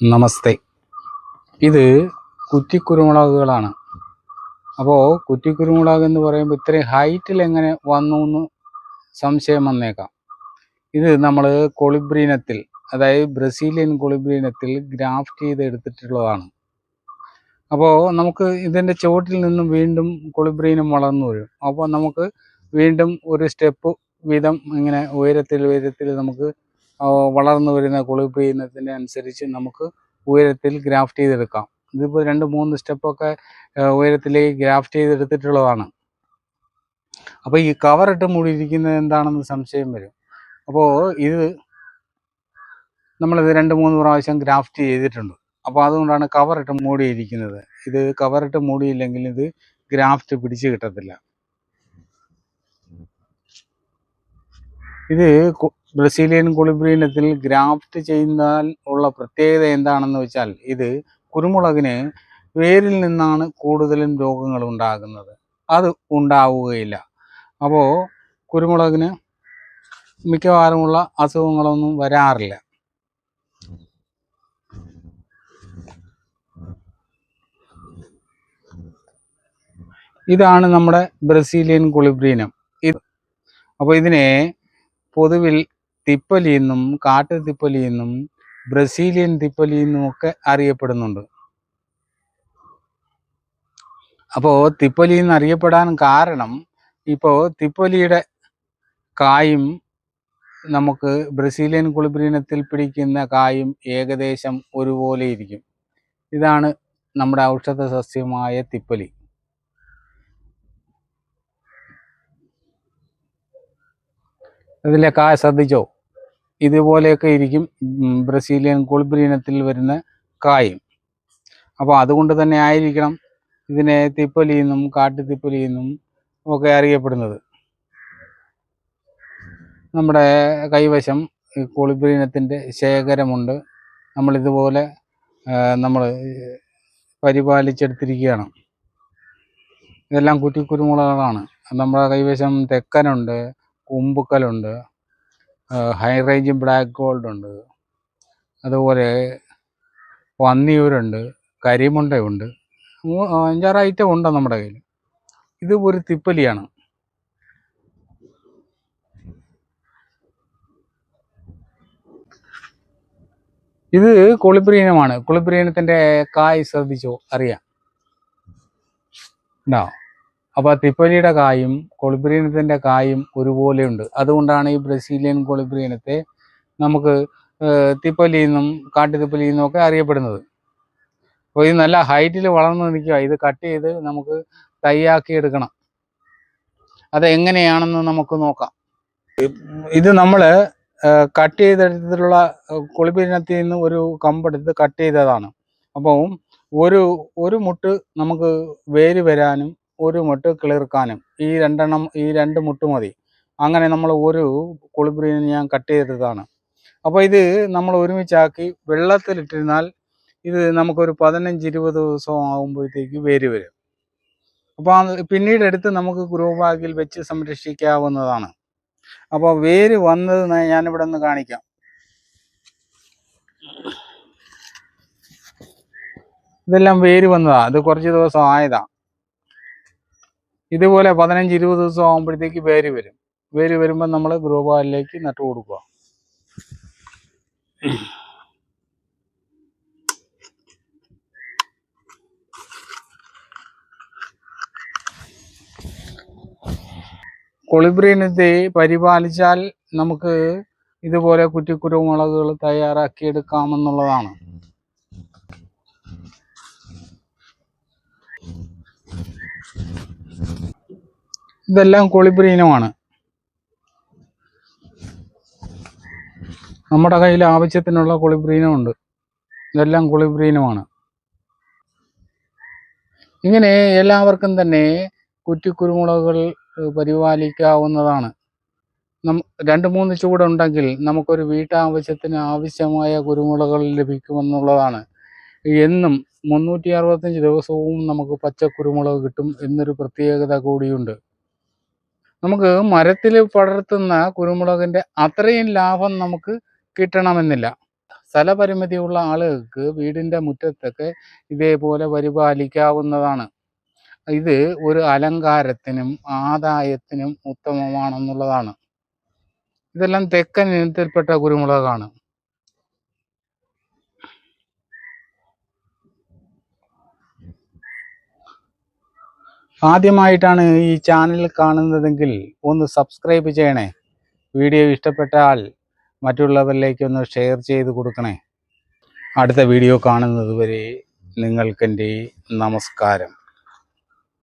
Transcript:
നമസ്തേ. ഇത് കുറ്റിക്കുരുമുളകുകളാണ്. അപ്പോൾ കുറ്റിക്കുരുമുളക് എന്ന് പറയുമ്പോൾ ഇത്രയും ഹൈറ്റിൽ എങ്ങനെ വന്നു എന്ന് സംശയം വന്നേക്കാം. ഇത് നമ്മൾ കൊളിബ്രീനത്തിൽ അതായത് ബ്രസീലിയൻ കൊളിബ്രീനത്തിൽ ഗ്രാഫ്റ്റ് ചെയ്ത് എടുത്തിട്ടുള്ളതാണ് അപ്പോൾ നമുക്ക് ഇതിന്റെ ചുവട്ടിൽ നിന്നും വീണ്ടും കൊളിബ്രീനം വളർന്നു വരും. അപ്പോൾ നമുക്ക് വീണ്ടും ഒരു സ്റ്റെപ്പ് വീതം ഇങ്ങനെ ഉയരത്തിൽ ഉയരത്തിൽ നമുക്ക് വളർന്നു വരുന്ന കൊളിബ്രീനത്തിന്റെ അനുസരിച്ച് നമുക്ക് ഉയരത്തിൽ ഗ്രാഫ്റ്റ് ചെയ്തെടുക്കാം. ഇതിപ്പോൾ രണ്ട് മൂന്ന് സ്റ്റെപ്പൊക്കെ ഉയരത്തിലേക്ക് ഗ്രാഫ്റ്റ് ചെയ്തെടുത്തിട്ടുള്ളതാണ്. അപ്പോൾ ഈ കവറിട്ട് മൂടിയിരിക്കുന്നത് എന്താണെന്ന് സംശയം വരും. അപ്പോൾ ഇത് നമ്മളിത് രണ്ട് മൂന്ന് പ്രാവശ്യം ഗ്രാഫ്റ്റ് ചെയ്തിട്ടുണ്ട്. അപ്പോൾ അതുകൊണ്ടാണ് കവറിട്ട് മൂടിയിരിക്കുന്നത്. ഇത് കവറിട്ട് മൂടിയില്ലെങ്കിൽ ഇത് ഗ്രാഫ്റ്റ് പിടിച്ച് കിട്ടത്തില്ല. ഇത് ബ്രസീലിയൻ കുളിബ്രീനത്തിൽ ഗ്രാഫ്റ്റ് ചെയ്താൽ ഉള്ള പ്രത്യേകത എന്താണെന്ന് വെച്ചാൽ ഇത് കുരുമുളകിന് വേരിൽ നിന്നാണ് കൂടുതലും രോഗങ്ങൾ ഉണ്ടാകുന്നത്. അത് ഉണ്ടാവുകയില്ല. അപ്പോൾ കുരുമുളകിന് മിക്കവാറുമുള്ള അസുഖങ്ങളൊന്നും വരാറില്ല. ഇതാണ് നമ്മുടെ ബ്രസീലിയൻ കുളിബ്രീനം ഇത് അപ്പോൾ ഇതിനെ പൊതുവിൽ തിപ്പലി എന്നും കാട്ടു തിപ്പലി എന്നും ബ്രസീലിയൻ തിപ്പലി എന്നും ഒക്കെ അറിയപ്പെടുന്നുണ്ട്. അപ്പോൾ തിപ്പലി എന്ന് അറിയപ്പെടാൻ കാരണം ഇപ്പോൾ തിപ്പലിയുടെ കായും നമുക്ക് ബ്രസീലിയൻ കുളിബ്രീനത്തിൽ പിടിക്കുന്ന കായും ഏകദേശം ഒരുപോലെ ഇരിക്കും. ഇതാണ് നമ്മുടെ ഔഷധ സസ്യമായ തിപ്പലി. ഇതിലെ കായ ശ്രദ്ധിച്ചോ? ഇതുപോലെയൊക്കെ ഇരിക്കും ബ്രസീലിയൻ കുളിബ്രീനത്തിൽ വരുന്ന കായും. അപ്പോൾ അതുകൊണ്ട് തന്നെ ആയിരിക്കണം ഇതിനെ തിപ്പലി എന്നും എന്നും ഒക്കെ അറിയപ്പെടുന്നത്. നമ്മുടെ കൈവശം ഈ കുളിബ്രീനത്തിന്റെ ശേഖരമുണ്ട്. നമ്മളിതുപോലെ നമ്മൾ പരിപാലിച്ചെടുത്തിരിക്കുകയാണ്. ഇതെല്ലാം കുറ്റിക്കുരുമുളകളാണ്. നമ്മുടെ കൈവശം തെക്കനുണ്ട് കുമ്പുക്കലുണ്ട് ഹൈ റേഞ്ച് ബ്ലാക്ക് ഗോൾഡ് ഉണ്ട്. അതുപോലെ പന്നിയൂരുണ്ട് കരിമുണ്ടയുണ്ട്. അഞ്ചാറ് ഐറ്റം ഉണ്ട് നമ്മുടെ കയ്യിൽ? ഇത് ഒരു തിപ്പലിയാണ്. ഇത് കുളിപ്രീനമാണ് കുളിപ്രീനത്തിന്റെ കായ് ശ്രദ്ധിച്ചോ അറിയാം. ഉണ്ടോ അപ്പോൾ തിപ്പലിയുടെ കായും കൊളിബ്രീനത്തിന്റെ കായും ഒരുപോലെ ഉണ്ട് അതുകൊണ്ടാണ് ഈ ബ്രസീലിയൻ കൊളിബ്രീനത്തെ നമുക്ക് തിപ്പലിയെന്നും കാട്ടുതിപ്പലിയെന്നും ഒക്കെ അറിയപ്പെടുന്നത്. അപ്പോൾ ഇത് നല്ല ഹൈറ്റിൽ വളർന്നു നിൽക്കുക. ഇത് കട്ട് ചെയ്ത് നമുക്ക് തയ്യാക്കി എടുക്കണം. അത് എങ്ങനെയാണെന്ന് നമുക്ക് നോക്കാം. ഇത് നമ്മൾ കട്ട് ചെയ്തെടുത്തിട്ടുള്ള കുളിപ്പിനത്തിൽ നിന്ന് ഒരു കമ്പെടുത്ത് കട്ട് ചെയ്തതാണ്. അപ്പം ഒരു ഒരു മുട്ട് നമുക്ക് വേര് വരാനും ഒരു മുട്ട് കിളിർക്കാനും ഈ രണ്ടെണ്ണം ഈ രണ്ട് മുട്ട് മതി. അങ്ങനെ നമ്മൾ ഒരു കുളിബ്രീനെ ഞാൻ കട്ട് ചെയ്തതാണ് അപ്പോൾ ഇത് നമ്മൾ ഒരുമിച്ചാക്കി വെള്ളത്തിലിട്ടിരുന്നാൽ ഇത് നമുക്കൊരു പതിനഞ്ച് ഇരുപത് ദിവസം ആകുമ്പോഴത്തേക്ക് വേര് വരും. അപ്പോൾ പിന്നീട് എടുത്ത് നമുക്ക് ഗ്രോ ബാഗിൽ വെച്ച് സംരക്ഷിക്കാവുന്നതാണ്. അപ്പോൾ വേര് വന്നത് ഞാനിവിടെ നിന്ന് കാണിക്കാം. ഇതെല്ലാം വേര് വന്നതാണ് ഇത് കുറച്ച് ദിവസം ആയതാ. ഇതുപോലെ പതിനഞ്ച് ഇരുപത് ദിവസം ആകുമ്പോഴത്തേക്ക് വേര് വരും. വേര് വരുമ്പോൾ നമ്മൾ ഗ്രോ ബാഗിലേക്ക് നട്ടു കൊടുക്കുക. കൊളിബ്രീനത്തെ പരിപാലിച്ചാൽ നമുക്ക് ഇതുപോലെ കുറ്റിക്കുരുമുളകുകൾ തയ്യാറാക്കി എടുക്കാമെന്നുള്ളതാണ് ഇതെല്ലാം കൊളിബ്രീനമാണ് നമ്മുടെ കയ്യിൽ ആവശ്യത്തിനുള്ള കൊളിബ്രീനമുണ്ട് ഇതെല്ലാം കൊളിബ്രീനമാണ് ഇങ്ങനെ എല്ലാവർക്കും തന്നെ കുറ്റിക്കുരുമുളകുകൾ പരിപാലിക്കാവുന്നതാണ്. രണ്ട് മൂന്ന് ചൂടുണ്ടെങ്കിൽ നമുക്കൊരു വീട്ടാവശ്യത്തിന് ആവശ്യമായ കുരുമുളകൾ ലഭിക്കുമെന്നുള്ളതാണ്. എന്നും മുന്നൂറ്റി അറുപത്തഞ്ച് ദിവസവും നമുക്ക് പച്ച കുരുമുളക് കിട്ടും എന്നൊരു പ്രത്യേകത കൂടിയുണ്ട്. നമുക്ക് മരത്തിൽ പടർത്തുന്ന കുരുമുളകിന്റെ അത്രയും ലാഭം നമുക്ക് കിട്ടണമെന്നില്ല. സ്ഥലപരിമിതിയുള്ള ആളുകൾക്ക് വീടിന്റെ മുറ്റത്തൊക്കെ ഇതേപോലെ പരിപാലിക്കാവുന്നതാണ്. ഇത് ഒരു അലങ്കാരത്തിനും ആദായത്തിനും ഉത്തമമാണെന്നുള്ളതാണ്. ഇതെല്ലാം തെക്കൻ ഇനത്തിൽപ്പെട്ട കുരുമുളകാണ്. ആദ്യമായിട്ടാണ് ഈ ചാനൽ കാണുന്നതെങ്കിൽ ഒന്ന് സബ്സ്ക്രൈബ് ചെയ്യണേ. വീഡിയോ ഇഷ്ടപ്പെട്ടാൽ മറ്റുള്ളവരിലേക്ക് ഒന്ന് ഷെയർ ചെയ്ത് കൊടുക്കണേ. അടുത്ത വീഡിയോ കാണുന്നതുവരെ നിങ്ങൾക്കെന്റെ നമസ്കാരം.